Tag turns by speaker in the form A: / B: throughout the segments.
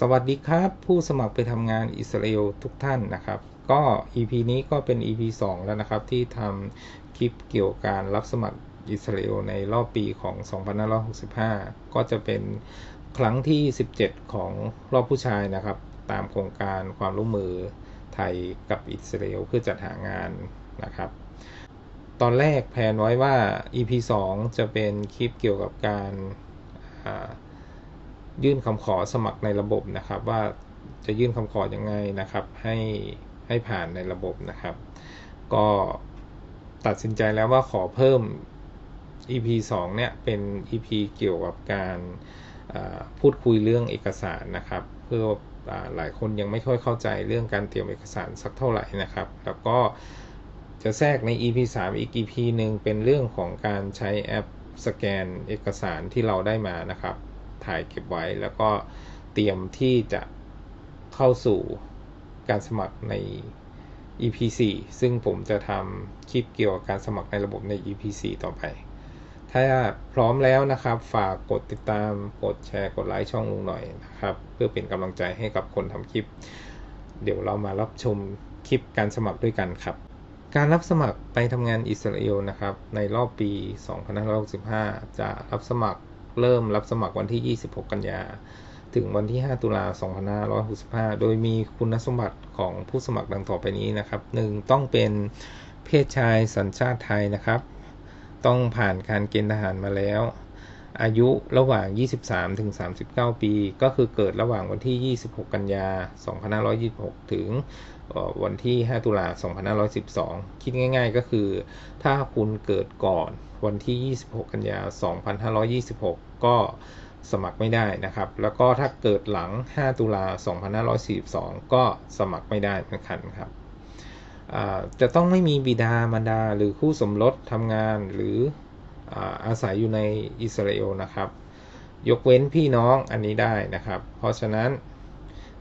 A: สวัสดีครับ ผู้สมัครไปทำงานอิสราเอลทุกท่านนะครับ ก็ EP นี้ก็เป็น EP 2 แล้วนะครับ ที่ทำคลิปเกี่ยวกับการรับสมัครอิสราเอลในรอบปีของ 2565 ก็จะเป็นครั้งที่ 17 ของรอบผู้ชายนะครับ ตามโครงการความร่วมมือไทยกับอิสราเอลเพื่อจัดหางานนะครับ ตอนแรกแผนไว้ว่า EP 2 จะเป็นคลิปเกี่ยวกับการอ่า ยื่นคำขอสมัครในระบบนะครับ ว่าจะยื่นคำขอยังไงนะครับ ให้ให้ผ่านในระบบนะครับ ก็ตัดสินใจแล้วว่าขอเพิ่ม EP 2 เนี่ยเป็น EP เกี่ยวกับการพูดคุยเรื่องเอกสารนะครับ เพื่ออหลายคนยังไม่ค่อยเข้าใจเรื่องการเตรียมเอกสารสักเท่าไหร่นะครับ แล้วก็จะแทรกใน EP 3 อีก EP หนึ่งเป็นเรื่องของการใช้แอปสแกนเอกสารที่เราได้มานะครับ ถ่ายเก็บไว้ แล้วก็เตรียมที่จะเข้าสู่การสมัครใน EP 4ซึ่งผมจะทำคลิปเกี่ยวกับการสมัครในระบบใน EP 4ต่อไป ถ้าพร้อมแล้วนะครับ ฝากกดติดตาม กดแชร์ กดไลค์ช่องลุงหน่อยนะครับ เพื่อเป็นกำลังใจให้กับคนทำคลิป เดี๋ยวเรามารับชมคลิปการสมัครด้วยกันครับการรับสมัครไปทำงานอิสราเอลนะครับ ในรอบปี 2565 จะรับสมัคร เริ่มรับสมัครวันที่ 26 กันยา ถึงวันที่ 5 ตุลา2565 โดยมีคุณสมบัติของผู้สมัครดังต่อไปนี้นะครับ 1. ต้องเป็นเพศชายสัญชาติไทยนะครับ ต้องผ่านการเกณฑ์ทหารมาแล้ว อายุระหว่าง 23 ถึง 39 ปี ก็คือเกิดระหว่างวันที่ 26 กันยา 2526 ถึงวันที่ 5 ตุลา 2512 คิดง่าย ๆ ก็คือ ถ้าคุณเกิดก่อนวันที่ 26 กันยา 2526 ก็สมัครไม่ได้นะครับ แล้วก็ถ้าเกิดหลัง 5 ตุลา 2542 ก็สมัครไม่ได้เหมือนกันครับจะต้องไม่มีบิดามารดาหรือคู่สมรสทำงานหรือ อาศัยอยู่ในอิสราเอลนะครับ ยกเว้นพี่น้องอันนี้ได้นะครับ เพราะฉะนั้น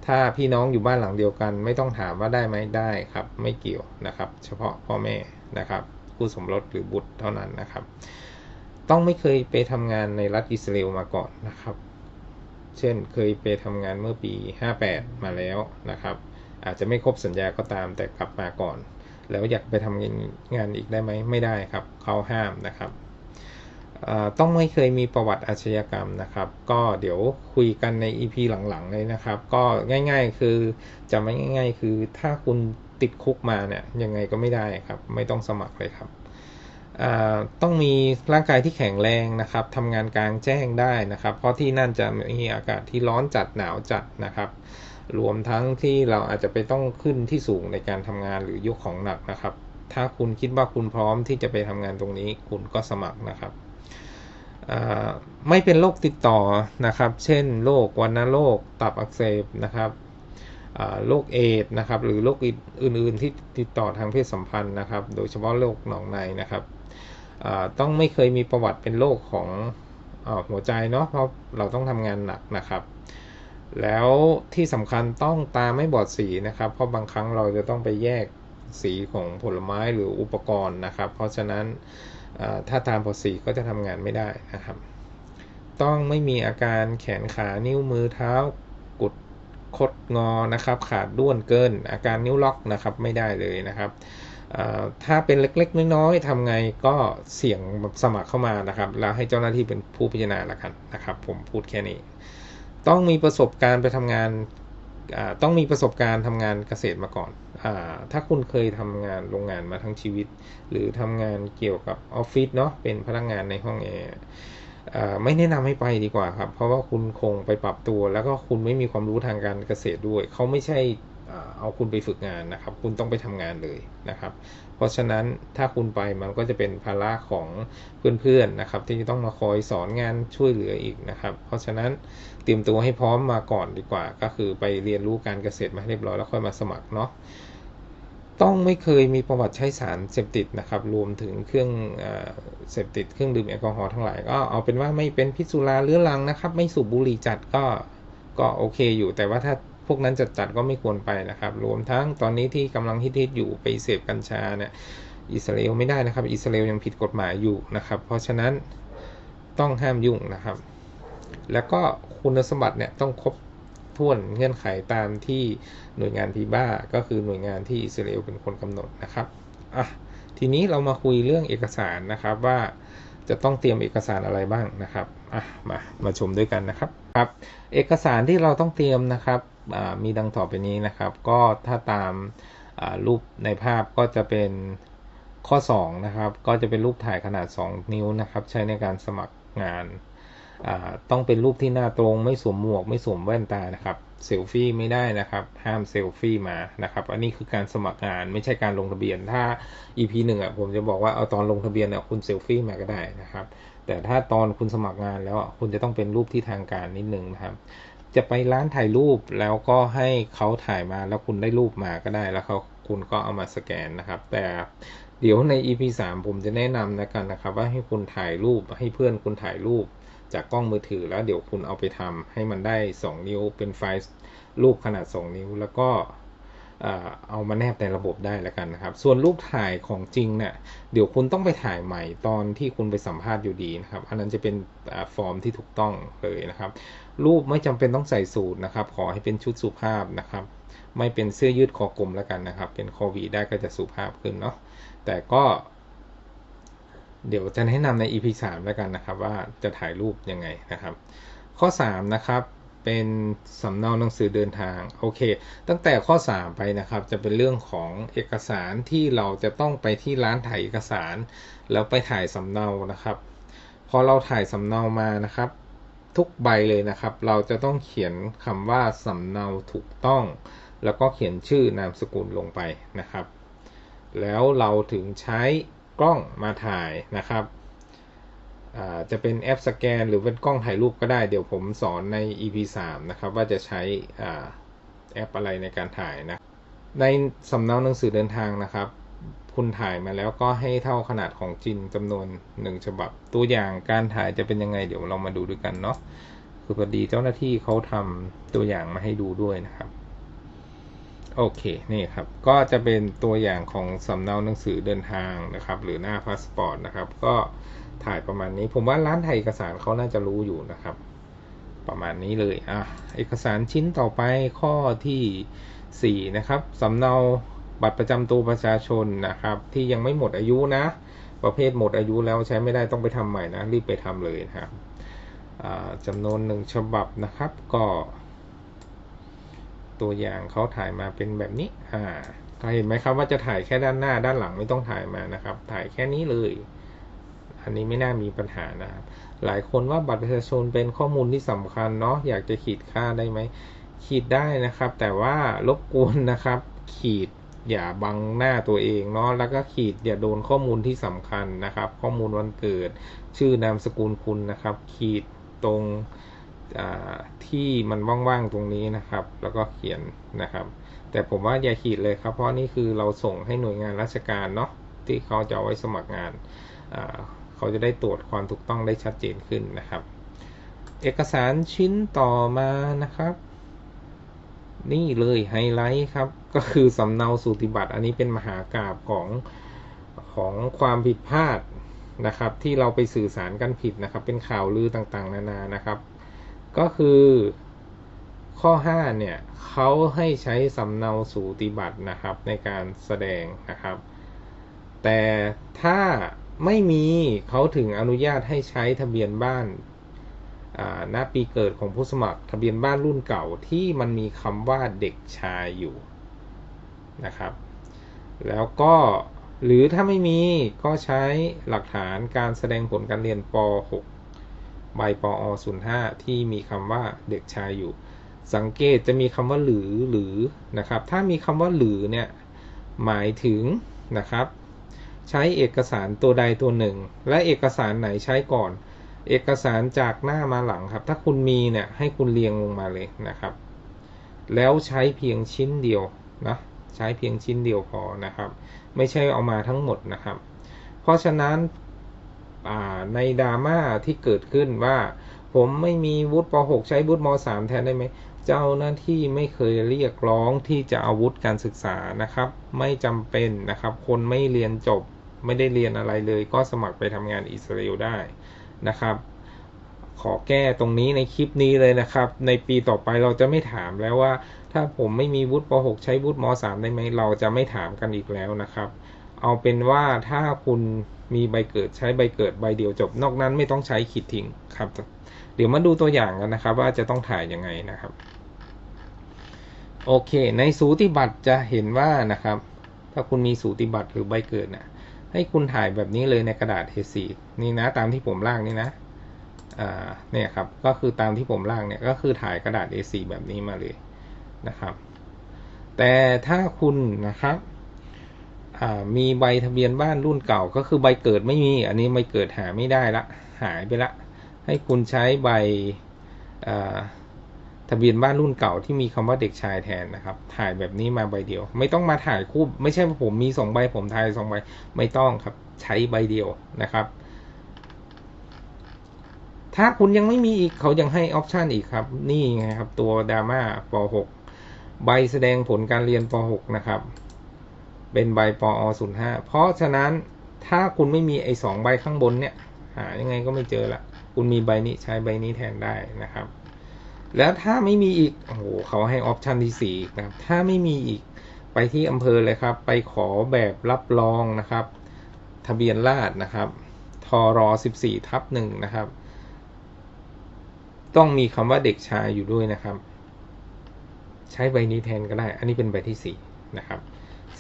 A: ถ้าพี่น้องอยู่บ้านหลังเดียวกัน ไม่ต้องถามว่าได้ไหมได้ครับ ไม่เกี่ยวนะครับ เฉพาะพ่อแม่นะครับคู่สมรสหรือบุตรเท่านั้นนะครับ ต้องไม่เคยไปทำงานในรัฐอิสราเอลมาก่อนนะครับ เช่นเคยไปทำงานเมื่อปี 58 มาแล้วนะครับ อาจจะไม่ครบสัญญาก็ตามแต่กลับมาก่อน แล้วอยากไปทำงานอีกได้ไหมไม่ได้ครับเขาห้ามนะครับ ต้องไม่เคยมีประวัติอาชญากรรมนะครับ ก็เดี๋ยวคุยกันใน EP หลังๆเลยนะครับ ก็ง่ายๆคือจะไม่ง่ายๆ คือถ้าคุณติดคุกมาเนี่ยยังไงก็ไม่ได้ครับ ไม่ต้องสมัครเลยครับต้องมีร่างกายที่แข็งแรงนะครับทำงานกลางแจ้งได้นะครับ เพราะที่นั่นจะมีอากาศที่ร้อนจัดหนาวจัดนะครับ รวมทั้งที่เราอาจจะไปต้องขึ้นที่สูงในการทำงานหรือยกของหนักนะครับ ถ้าคุณคิดว่าคุณพร้อมที่จะไปทำงานตรงนี้ คุณก็สมัครนะครับ ไม่เป็นโรคติดต่อนะครับ เช่นโรควัณโรคตับอักเสบนะครับโรคเอดนะครับ หรือโรคอื่นๆที่ติดต่อทางเพศสัมพันธ์นะครับ โดยเฉพาะโรคหนองในนะครับต้องไม่เคยมีประวัติเป็นโรคของอหัวใจเนาะเพราะเราต้องทำงานหนักนะครับ แล้วที่สำคัญต้องตาไม่บอดสีนะครับ เพราะบางครั้งเราจะต้องไปแยกสีของผลไม้หรืออุปกรณ์นะครับ เพราะฉะนั้น ถ้าตามบอสี่ก็จะทำงานไม่ได้นะครับ ต้องไม่มีอาการแขนขานิ้วมือเท้ากุดคดงอนะครับ ขาดด้วนเกิน อาการนิ้วล็อกนะครับไม่ได้เลยนะครับถ้าเป็นเล็กๆ น้อยๆทำไงก็เสี่ยงสมัครเข้ามานะครับ แล้วให้เจ้าหน้าที่เป็นผู้พิจารณาละกันนะครับ ผมพูดแค่นี้ ต้องมีประสบการณ์ไปทำงาน ต้องมีประสบการณ์ทำงานเกษตรมาก่อนอถ้าคุณเคยทำงานโรงงานมาทั้งชีวิต หรือทำงานเกี่ยวกับออฟฟิศเนาะเป็นพนักงานในห้องแอร์ไม่แนะนำให้ไปดีกว่าครับ เพราะว่าคุณคงไปปรับตัว แล้วก็คุณไม่มีความรู้ทางการเกษตรด้วย เขาไม่ใช่ เอาคุณไปฝึกงานนะครับ คุณต้องไปทำงานเลยนะครับ เพราะฉะนั้นถ้าคุณไปมันก็จะเป็นภาระของเพื่อนๆนะครับ ที่จะต้องมาคอยสอนงานช่วยเหลืออีกนะครับ เพราะฉะนั้นเตรียมตัวให้พร้อมมาก่อนดีกว่า ก็คือไปเรียนรู้การเกษตรมาให้เรียบร้อยแล้วค่อยมาสมัครเนาะต้องไม่เคยมีประวัติใช้สารเสพติดนะครับ รวมถึงเครื่องเสพติดเครื่องดื่มแอลกอฮอล์ทั้งหลายก็เอาเป็นว่าไม่เป็นพิษสุราเรื้อรังนะครับ ไม่สูบบุหรี่จัดก็ก็โอเคอยู่แต่ว่าถ้า พวกนั้นจัดจัดๆก็ไม่ควรไปนะครับ รวมทั้งตอนนี้ที่กำลังฮิตๆอยู่ไปเสพกัญชาเนี่ยอิสราเอลไม่ได้นะครับ อิสราเอลยังผิดกฎหมายอยู่นะครับ เพราะฉะนั้นต้องห้ามยุ่งนะครับ แล้วก็คุณสมบัติเนี่ยต้องครบถ้วนเงื่อนไขตามที่หน่วยงานทีบ้าก็คือหน่วยงานที่อิสราเอลเป็นคนกำหนดนะครับอะทีนี้เรามาคุยเรื่องเอกสารนะครับว่าจะต้องเตรียมเอกสารอะไรบ้างนะครับอะมามาชมด้วยกันนะครับครับ เอกสารที่เราต้องเตรียมนะครับ มีดังต่อไปนี้นะครับ ก็ถ้าตามรูปในภาพก็จะเป็นข้อ 2 นะครับ ก็จะเป็นรูปถ่ายขนาด 2 นิ้วนะครับ ใช้ในการสมัครงาน ต้องเป็นรูปที่หน้าตรงไม่สวมหมวก ไม่สวมแว่นตานะครับเซลฟี่ไม่ได้นะครับ ห้ามเซลฟี่มานะครับ อันนี้คือการสมัครงานไม่ใช่การลงทะเบียน ถ้า EP หนึ่งอะผมจะบอกว่าเอาตอนลงทะเบียนเนี่ยคุณเซลฟี่มาก็ได้นะครับ แต่ถ้าตอนคุณสมัครงานแล้วคุณจะต้องเป็นรูปที่ทางการนิดนึงนะครับ จะไปร้านถ่ายรูปแล้วก็ให้เขาถ่ายมาแล้วคุณได้รูปมาก็ได้แล้วเขาคุณก็เอามาสแกนนะครับ แต่เดี๋ยวใน EP 3 ผมจะแนะนำนะกันนะครับ ว่าให้คุณถ่ายรูปให้เพื่อนคุณถ่ายรูปจากกล้องมือถือแล้วเดี๋ยวคุณเอาไปทำให้มันได้ 2 นิ้วเป็นไฟล์รูปขนาด 2 นิ้ว แล้วก็ เอามาแนบในระบบได้แล้วกันนะครับ ส่วนรูปถ่ายของจริงเนี่ยเดี๋ยวคุณต้องไปถ่ายใหม่ตอนที่คุณไปสัมภาษณ์อยู่ดีนะครับ อันนั้นจะเป็นฟอร์มที่ถูกต้องเลยนะครับ รูปไม่จำเป็นต้องใส่สูตรนะครับ ขอให้เป็นชุดสุภาพนะครับ ไม่เป็นเสื้อยืดคอกลมแล้วกันนะครับ เป็นคอวีได้ก็จะสุภาพขึ้นเนาะ แต่ก็เดี๋ยวจะแนะนำใน EP 3 แล้วกันนะครับ ว่าจะถ่ายรูปยังไงนะครับ ข้อ 3 นะครับ เป็นสำเนาหนังสือเดินทางโอเค ตั้งแต่ข้อ 3 ไปนะครับ จะเป็นเรื่องของเอกสารที่เราจะต้องไปที่ร้านถ่ายเอกสาร แล้วไปถ่ายสำเนานะครับ พอเราถ่ายสำเนามานะครับ ทุกใบเลยนะครับ เราจะต้องเขียนคำว่าสำเนาถูกต้อง แล้วก็เขียนชื่อนามสกุลลงไปนะครับ แล้วเราถึงใช้กล้องมาถ่ายนะครับ จะเป็นแอปสแกน หรือเป็นกล้องถ่ายรูปก็ได้ เดี๋ยวผมสอนใน EP 3 นะครับ ว่าจะใช้แอปอะไรในการถ่ายนะ ในสำเนาหนังสือเดินทางนะครับ คุณถ่ายมาแล้วก็ให้เท่าขนาดของจริงจำนวน 1 ฉบับ ตัวอย่างการถ่ายจะเป็นยังไง เดี๋ยวเรามาดูด้วยกันเนาะ คือพอดีเจ้าหน้าที่เขาทำตัวอย่างมาให้ดูด้วยนะครับ โอเค นี่ครับ ก็จะเป็นตัวอย่างของสำเนาหนังสือเดินทางนะครับ หรือหน้าพาสปอร์ตนะครับ ก็ ถ่ายประมาณนี้ ผมว่าร้านถ่ายเอกสารเขาน่าจะรู้อยู่นะครับ ประมาณนี้เลยอะเอกสารชิ้นต่อไปข้อที่ 4 นะครับสำเนาบัตรประจำตัวประชาชนนะครับ ที่ยังไม่หมดอายุนะ ประเภทหมดอายุแล้วใช้ไม่ได้ต้องไปทำใหม่นะ รีบไปทำเลยนะครับจำนวนหนึ่งฉบับนะครับก็ ตัวอย่างเขาถ่ายมาเป็นแบบนี้อ่าเห็นไหมครับว่าจะถ่ายแค่ด้านหน้าด้านหลังไม่ต้องถ่ายมานะครับ ถ่ายแค่นี้เลย อันนี้ไม่น่ามีปัญหานะครับ หลายคนว่าบัตรประชาชนเป็นข้อมูลที่สำคัญเนาะอยากจะขีดค่าได้ไหมขีดได้นะครับ แต่ว่ารบกวนนะครับ ขีดอย่าบังหน้าตัวเองเนาะแล้วก็ขีดอย่าโดนข้อมูลที่สำคัญนะครับ ข้อมูลวันเกิด ชื่อนามสกุลคุณนะครับ ขีดตรงที่มันว่างๆตรงนี้นะครับ แล้วก็เขียนนะครับ แต่ผมว่าอย่าขีดเลยครับ เพราะนี่คือเราส่งให้หน่วยงานราชการเนาะที่เขาจะเอาไว้สมัครงาน เขาจะได้ตรวจความถูกต้องได้ชัดเจนขึ้นนะครับ เอกสารชิ้นต่อมานะครับ นี่เลยไฮไลท์ครับ ก็คือสำเนาสูติบัตรอันนี้เป็นมหากราบของของความผิดพลาดนะครับ ที่เราไปสื่อสารกันผิดนะครับ เป็นข่าวลือต่างๆ นานานะครับ ก็คือข้อ 5 เนี่ยเขาให้ใช้สำเนาสูติบัตรนะครับในการแสดงนะครับ แต่ถ้า ไม่มีเขาถึงอนุญาตให้ใช้ทะเบียนบ้านณปีเกิดของผู้สมัคร ทะเบียนบ้านรุ่นเก่าที่มันมีคำว่าเด็กชายอยู่นะครับ แล้วก็หรือถ้าไม่มีก็ใช้หลักฐานการแสดงผลการเรียนป .6 ใบปอ05ที่มีคำว่าเด็กชายอยู่ สังเกตจะมีคำว่าหรือหรือนะครับ ถ้ามีคำว่าหรือเนี่ยหมายถึงนะครับ ใช้เอกสารตัวใดตัวหนึ่ง และเอกสารไหนใช้ก่อน เอกสารจากหน้ามาหลังครับ ถ้าคุณมีเนี่ยให้คุณเรียงลงมาเลยนะครับ แล้วใช้เพียงชิ้นเดียวนะใช้เพียงชิ้นเดียวพอนะครับ ไม่ใช่เอามาทั้งหมดนะครับ เพราะฉะนั้นในดราม่าที่เกิดขึ้นว่า ผมไม่มีวุฒิป .6 ใช้วุฒิม .3 แทนได้ไหมเจ้าหน้าที่ไม่เคยเรียกร้องที่จะอาวุธการศึกษานะครับ ไม่จำเป็นนะครับ คนไม่เรียนจบ ไม่ได้เรียนอะไรเลย ก็สมัครไปทำงานอิสราเอลได้นะครับขอแก้ตรงนี้ในคลิปนี้เลยนะครับ ในปีต่อไปเราจะไม่ถามแล้วว่า ถ้าผมไม่มีวุฒิป .6 ใช้วุฒิม .3 ได้ไหมเราจะไม่ถามกันอีกแล้วนะครับ เอาเป็นว่าถ้าคุณมีใบเกิดใช้ใบเกิดใบเดียวจบ นอกนั้นไม่ต้องใช้ขีดทิ้งครับ เดี๋ยวมาดูตัวอย่างกันนะครับ ว่าจะต้องถ่ายยังไงนะครับ โอเค ในสูติบัตรจะเห็นว่านะครับ ถ้าคุณมีสูติบัตรหรือใบเกิดนะ ให้คุณถ่ายแบบนี้เลยในกระดาษ A4 นี่นะตามที่ผมร่างนี่นะเนี่ยครับก็คือตามที่ผมร่างเนี่ยก็คือถ่ายกระดาษ A4 แบบนี้มาเลยนะครับ แต่ถ้าคุณนะครับมีใบทะเบียนบ้านรุ่นเก่าก็คือใบเกิดไม่มี อันนี้ใบเกิดหาไม่ได้ละ หายไปละ ให้คุณใช้ใบ ทะเบียนบ้านรุ่นเก่าที่มีคำว่าเด็กชายแทนนะครับ ถ่ายแบบนี้มาใบเดียว ไม่ต้องมาถ่ายคู่ไม่ใช่ผมมีสองใบผมถ่ายสองใบไม่ต้องครับใช้ใบเดียวนะครับ ถ้าคุณยังไม่มีอีกเขายังให้ออปชันอีกครับ นี่ไงครับ ตัวดราม่าป .6 ใบแสดงผลการเรียนป .6 นะครับ เป็นใบปอ05เพราะฉะนั้นถ้าคุณไม่มีไอ้สองใบข้างบนเนี่ย หายังไงก็ไม่เจอละคุณมีใบนี้ใช้ใบนี้แทนได้นะครับ แล้วถ้าไม่มีอีก โอ้โหเขาให้ออปชันที่4นะครับ ถ้าไม่มีอีกไปที่อำเภอเลยครับ ไปขอแบบรับรองนะครับ ทะเบียนราษนะครับทร14ทับ1นะครับ ต้องมีคำว่าเด็กชายอยู่ด้วยนะครับ ใช้ใบนี้แทนก็ได้ อันนี้เป็นใบที่ 4 นะครับ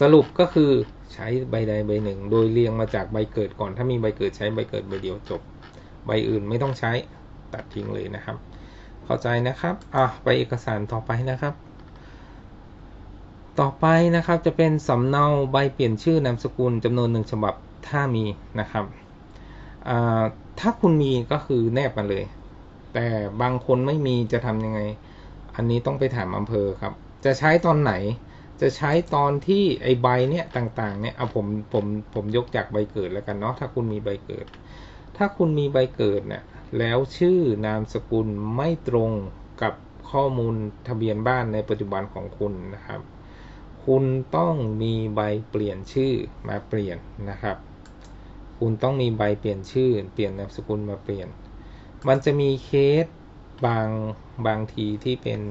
A: สรุปก็คือใช้ใบใดใบหนึ่ง โดยเรียงมาจากใบเกิดก่อน ถ้ามีใบเกิดใช้ใบเกิดใบเดียวจบ ใบอื่นไม่ต้องใช้ตัดทิ้งเลยนะครับ เข้าใจนะครับอะไปเอกสารต่อไปนะครับ ต่อไปนะครับจะเป็นสำเนาใบเปลี่ยนชื่อนามสกุลจำนวนหนึ่งฉบับถ้ามีนะครับถ้าคุณมีก็คือแนบมาเลย แต่บางคนไม่มีจะทำยังไง อันนี้ต้องไปถามอำเภอครับ จะใช้ตอนไหน จะใช้ตอนที่ไอใบเนี่ยต่างๆเนี่ยเอาผมผมผมยกจากใบเกิดแล้วกันเนาะถ้าคุณมีใบเกิด ถ้าคุณมีใบเกิดเนี่ยแล้วชื่อนามสกุลไม่ตรงกับข้อมูลทะเบียนบ้านในปัจจุบันของคุณนะครับ คุณต้องมีใบเปลี่ยนชื่อมาเปลี่ยนนะครับ คุณต้องมีใบเปลี่ยนชื่อ เปลี่ยนนามสกุลมาเปลี่ยน มันจะมีเคสบางบางทีที่เป็น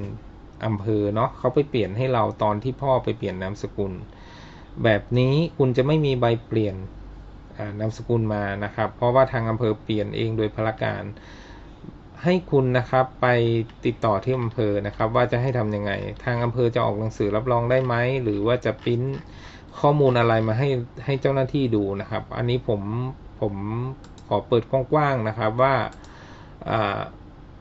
A: อำเภอเนาะเขาไปเปลี่ยนให้เราตอนที่พ่อไปเปลี่ยนนามสกุล แบบนี้คุณจะไม่มีใบเปลี่ยน นามสกุลมานะครับ เพราะว่าทางอำเภอเปลี่ยนเองโดยพละการ ให้คุณนะครับไปติดต่อที่อำเภอนะครับ ว่าจะให้ทำยังไง ทางอำเภอจะออกหนังสือรับรองได้ไหมหรือว่าจะพิมพ์ข้อมูลอะไรมาให้ให้เจ้าหน้าที่ดูนะครับ อันนี้ผมผมขอเปิดกว้างๆนะครับว่า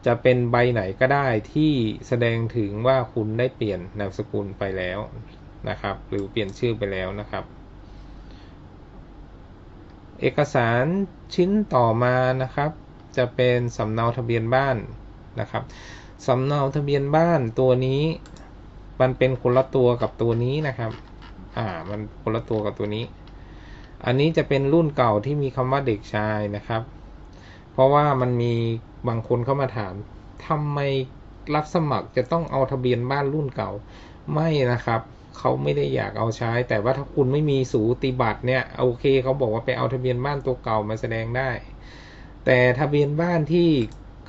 A: จะเป็นใบไหนก็ได้ที่แสดงถึงว่าคุณได้เปลี่ยนนามสกุลไปแล้วนะครับ หรือเปลี่ยนชื่อไปแล้วนะครับ เอกสารชิ้นต่อมานะครับ จะเป็นสำเนาทะเบียนบ้านนะครับสำเนาทะเบียนบ้านตัวนี้มันเป็นคนละตัวกับตัวนี้นะครับ อ่า มันคนละตัวกับตัวนี้ อันนี้จะเป็นรุ่นเก่าที่มีคำว่าเด็กชายนะครับ เพราะว่ามันมีบางคนเข้ามาถามทำไมรับสมัครจะต้องเอาทะเบียนบ้านรุ่นเก่า ไม่นะครับ เขาไม่ได้อยากเอาใช้ แต่ว่าถ้าคุณไม่มีสูติบัตรเนี่ยโอเคเขาบอกว่าไปเอาทะเบียนบ้านตัวเก่ามาแสดงได้ แต่ทะเบียนบ้านที่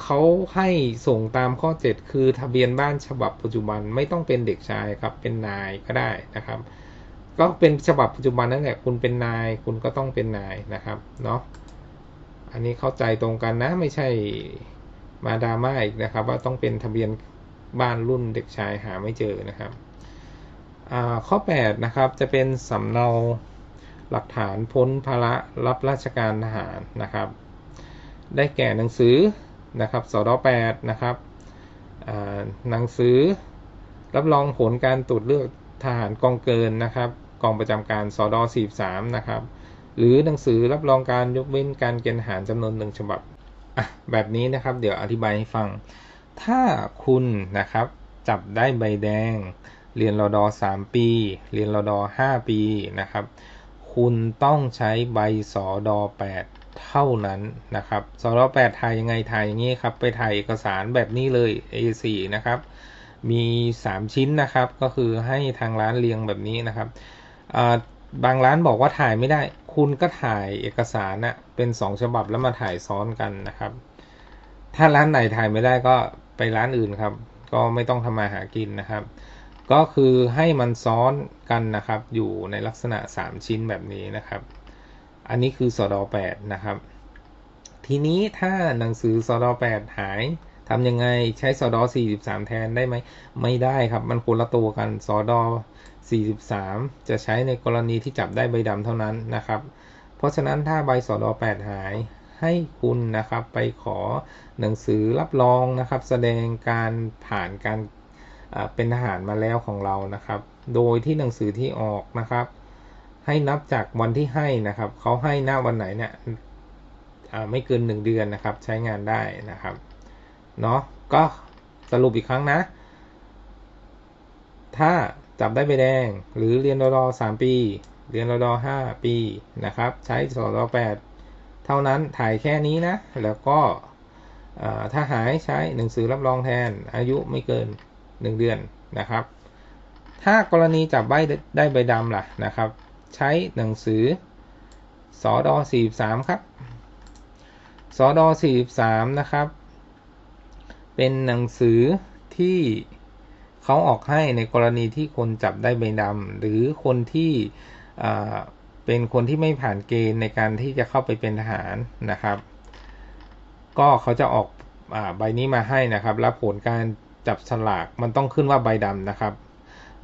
A: เขาให้ส่งตามข้อ 7 คือทะเบียนบ้านฉบับปัจจุบันไม่ต้องเป็นเด็กชายครับเป็นนายก็ได้นะครับ ก็เป็นฉบับปัจจุบันนั่นแหละคุณเป็นนาย คุณก็ต้องเป็นนายนะครับเนาะอันนี้เข้าใจตรงกันนะไม่ใช่มาดราม่าอีกนะครับ ว่าต้องเป็นทะเบียนบ้านรุ่นเด็กชายหาไม่เจอนะครับ ข้อ 8 นะครับ จะเป็นสำเนาหลักฐานพ้นภาระรับราชการทหารนะครับ ได้แก่หนังสือนะครับสด8นะครับหนังสือรับรองผลการตรวจเลือกทหารกองเกินนะครับ กองประจำการสด43นะครับ หรือหนังสือรับรองการยกเว้นการเกณฑ์ทหารจำนวนหนึ่งฉบับแบบนี้นะครับ เดี๋ยวอธิบายให้ฟัง ถ้าคุณนะครับจับได้ใบแดง เรียนรอดอ3ปี เรียนรอดอ5ปีนะครับ คุณต้องใช้ใบสอดอ8เท่านั้นนะครับสอดอ8ถ่ายยังไงถ่ายอย่างนี้ครับ ไปถ่ายเอกสารแบบนี้เลย A4 นะครับ มี 3 ชิ้นนะครับ ก็คือให้ทางร้านเรียงแบบนี้นะครับบางร้านบอกว่าถ่ายไม่ได้ คุณก็ถ่ายเอกสารนะ่ะเป็น 2 ฉบับแล้วมาถ่ายซ้อนกันนะครับ ถ้าร้านไหนถ่ายไม่ได้ก็ไปร้านอื่นครับ ก็ไม่ต้องทำมาหากินนะครับ ก็คือให้มันซ้อนกันนะครับ อยู่ในลักษณะ 3 ชิ้นแบบนี้นะครับ อันนี้คือสอดอ8นะครับ ทีนี้ถ้าหนังสือสอดอ8หายทำยังไงใช้สอดอ43 แทนได้ไหมไม่ได้ครับ มันคนละตัวกันสอดอ43 จะใช้ในกรณีที่จับได้ใบดำเท่านั้นนะครับ เพราะฉะนั้นถ้าใบสอดอ8หายให้คุณนะครับไปขอหนังสือรับรองนะครับ แสดงการผ่านการ เป็นทหารมาแล้วของเรานะครับ โดยที่หนังสือที่ออกนะครับ ให้นับจากวันที่ให้นะครับเขาให้หน้าวันไหนเนี่ยไม่เกิน 1 เดือนนะครับใช้งานได้นะครับเนาะก็สรุปอีกครั้งนะ ถ้าจับได้ใบแดงหรือเรียนรอดอ3ปี เรียนรอดอ5ปีนะครับ ใช้สอดอ8เท่านั้นถ่ายแค่นี้นะ แล้วก็ถ้าหายใช้หนังสือรับรองแทนอายุไม่เกิน 1 เดือนนะครับ ถ้ากรณีจับใบได้ใบดำล่ะนะครับ ใช้หนังสือสอดอ43 ครับสอดอ43 นะครับ เป็นหนังสือที่เขาออกให้ในกรณีที่คนจับได้ใบดำหรือคนที่เป็นคนที่ไม่ผ่านเกณฑ์ในการที่จะเข้าไปเป็นทหารนะครับ ก็เขาจะออกอใบนี้มาให้นะครับแล้วผลการ จับฉลากมันต้องขึ้นว่าใบดำนะครับ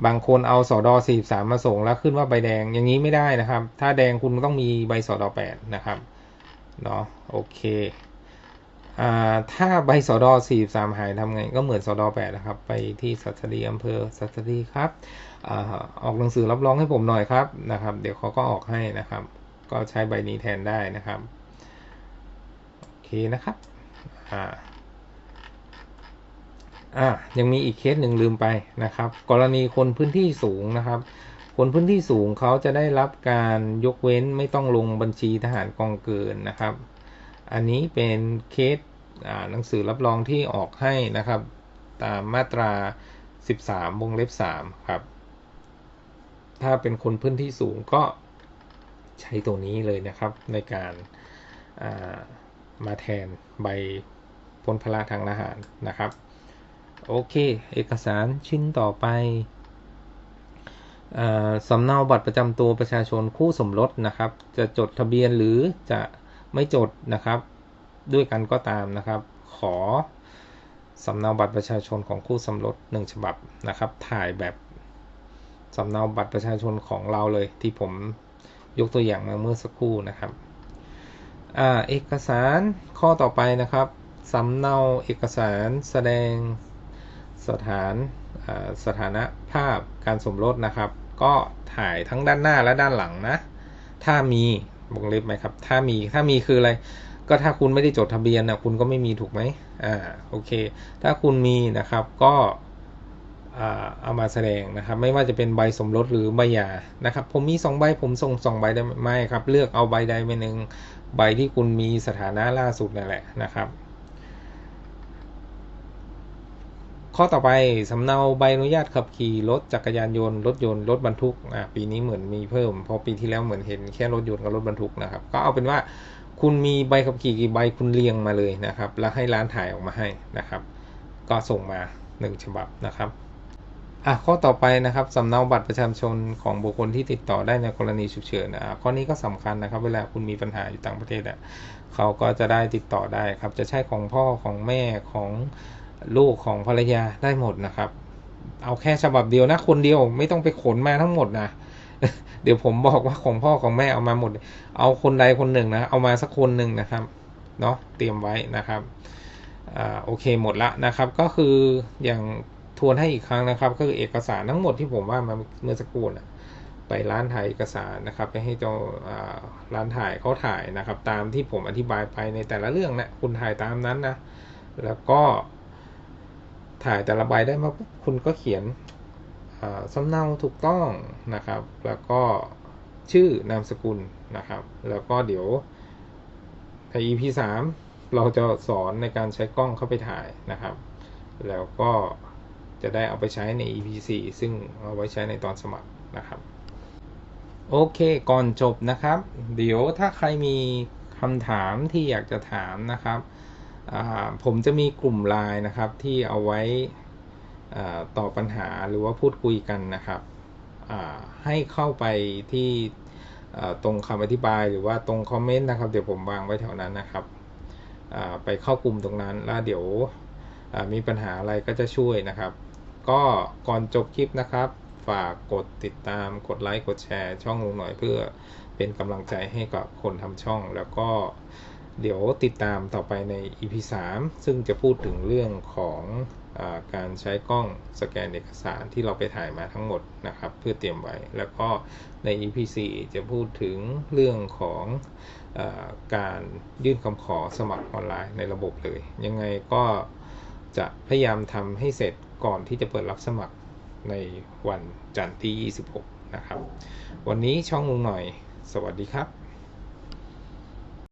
A: บางคนเอาสอดอ43มมาส่งแล้วขึ้นว่าใบแดงอย่างนี้ไม่ได้นะครับ ถ้าแดงคุณต้องมีใบสอดอ8นะครับเนาะโอเคอ่าถ้าใบสอดอ43หายทำไง ก็เหมือนสอดอ8นะครับ ไปที่สัตดีอำเภอสัตดีครับอออกหนังสือรับรองให้ผมหน่อยครับนะครับ เดี๋ยวเขาก็ออกให้นะครับ ก็ใช้ใบนี้แทนได้นะครับ โอเคนะครับอ่า อ่ายังมีอีกเคสหนึ่งลืมไปนะครับ กรณีคนพื้นที่สูงนะครับ คนพื้นที่สูงเขาจะได้รับการยกเว้นไม่ต้องลงบัญชีทหารกองเกินนะครับ อันนี้เป็นเคสอ่าหนังสือรับรองที่ออกให้นะครับ ตามมาตรา 13 วงเล็บ 3 ครับ ถ้าเป็นคนพื้นที่สูงก็ใช้ตัวนี้เลยนะครับในการามาแทนใบพ้นพละทางทหารนะครับ โอเค เอกสารชิ้นต่อไปอสำเนาบัตรประจำตัวประชาชนคู่สมรสนะครับ จะจดทะเบียนหรือจะไม่จดนะครับ ด้วยกันก็ตามนะครับ ขอสำเนาบัตรประชาชนของคู่สมรสหนึ่งฉบับนะครับ ถ่ายแบบสำเนาบัตรประชาชนของเราเลยที่ผมยกตัวอย่างมาเมื่อสักครู่นะครับอเอกสารข้อต่อไปนะครับสำเนาเอกสารแสดง สถานสถานะภาพการสมรสนะครับ ก็ถ่ายทั้งด้านหน้าและด้านหลังนะ ถ้ามีวงเล็บไหมครับ ถ้ามีถ้ามีคืออะไร ก็ถ้าคุณไม่ได้จดทะเบียนนะคุณก็ไม่มีถูกไหมอ่าโอเค ถ้าคุณมีนะครับก็อ่าเอามาแสดงนะครับ ไม่ว่าจะเป็นใบสมรสหรือใบหย่านะครับ ผมมี 2 ใบผมส่ง2ใบได้ไหมครับ เลือกเอาใบใดใบหนึ่งใบที่คุณมีสถานะล่าสุดนั่นแหละนะครับ ข้อต่อไปสำเนาใบอนุญาตขับขี่รถจักรยานยนต์รถยนต์รถบรรทุกอ่าปีนี้เหมือนมีเพิ่มพราะปีที่แล้วเหมือนเห็นแค่รถยนต์กับรถบรรทุกนะครับ ก็เอาเป็นว่าคุณมีใบขับขี่กี่ใบคุณเรียงมาเลยนะครับ แล้วให้ร้านถ่ายออกมาให้นะครับ ก็ส่งมา 1 ฉบับนะครับอะข้อต่อไปนะครับสำเนาบัตรประชาชนของบุคคลที่ติดต่อได้ในกรณีฉุกเฉินอะข้อนี้ก็สำคัญนะครับ เวลาคุณมีปัญหาอยู่ต่างประเทศอะเขาก็จะได้ติดต่อได้ครับ จะใช่ของพ่อของแม่ของ ลูกของภรรยาได้หมดนะครับ เอาแค่ฉบับเดียวนะ คนเดียวไม่ต้องไปขนมาทั้งหมดนะเดี๋ยวผมบอกว่าของพ่อของแม่เอามาหมด เอาคนใดคนหนึ่งนะ เอามาสักคนหนึ่งนะครับเนาะเตรียมไว้นะครับอโอเคหมดละนะครับ ก็คืออย่างทวนให้อีกครั้งนะครับ ก็คือเอกสารทั้งหมดที่ผมว่ามาเมื่อสักครู่นะไปร้านถ่ายเอกสารนะครับ ไปให้เจ้าอ่าร้านถ่ายเขาถ่ายนะครับ ตามที่ผมอธิบายไปในแต่ละเรื่องนะคุณถ่ายตามนั้นนะแล้วก็ ถ่ายแต่ละใบได้มาคุณก็เขียนสำเนาถูกต้องนะครับ แล้วก็ชื่อนามสกุลนะครับ แล้วก็เดี๋ยวใน EP 3 เราจะสอนในการใช้กล้องเข้าไปถ่ายนะครับ แล้วก็จะได้เอาไปใช้ใน EP 4ซึ่งเอาไว้ใช้ในตอนสมัครนะครับ โอเคก่อนจบนะครับ เดี๋ยวถ้าใครมีคำถามที่อยากจะถามนะครับ ผมจะมีกลุ่มไลน์นะครับที่เอาไว้ตอบปัญหาหรือว่าพูดคุยกันนะครับให้เข้าไปที่ตรงคำอธิบายหรือว่าตรงคอมเมนต์นะครับเดี๋ยวผมวางไว้แถวนั้นนะครับไปเข้ากลุ่มตรงนั้นแล้วเดี๋ยวมีปัญหาอะไรก็จะช่วยนะครับ ก็ก่อนจบคลิปนะครับ ฝากกดติดตามกดไลค์กดแชร์ช่องลุงหน่อยเพื่อเป็นกำลังใจให้กับคนทำช่องแล้วก็ เดี๋ยวติดตามต่อไปใน EP 3 ซึ่งจะพูดถึงเรื่องของอาการใช้กล้องสแกนเอกสารที่เราไปถ่ายมาทั้งหมดนะครับ เพื่อเตรียมไว้ แล้วก็ใน EP 4 จะพูดถึงเรื่องของอาการยื่นคำขอสมัครออนไลน์ในระบบเลย ยังไงก็จะพยายามทำให้เสร็จก่อนที่จะเปิดรับสมัครในวันจันทร์ที่ 26 นะครับ วันนี้ช่องลุงหน่อย สวัสดีครับ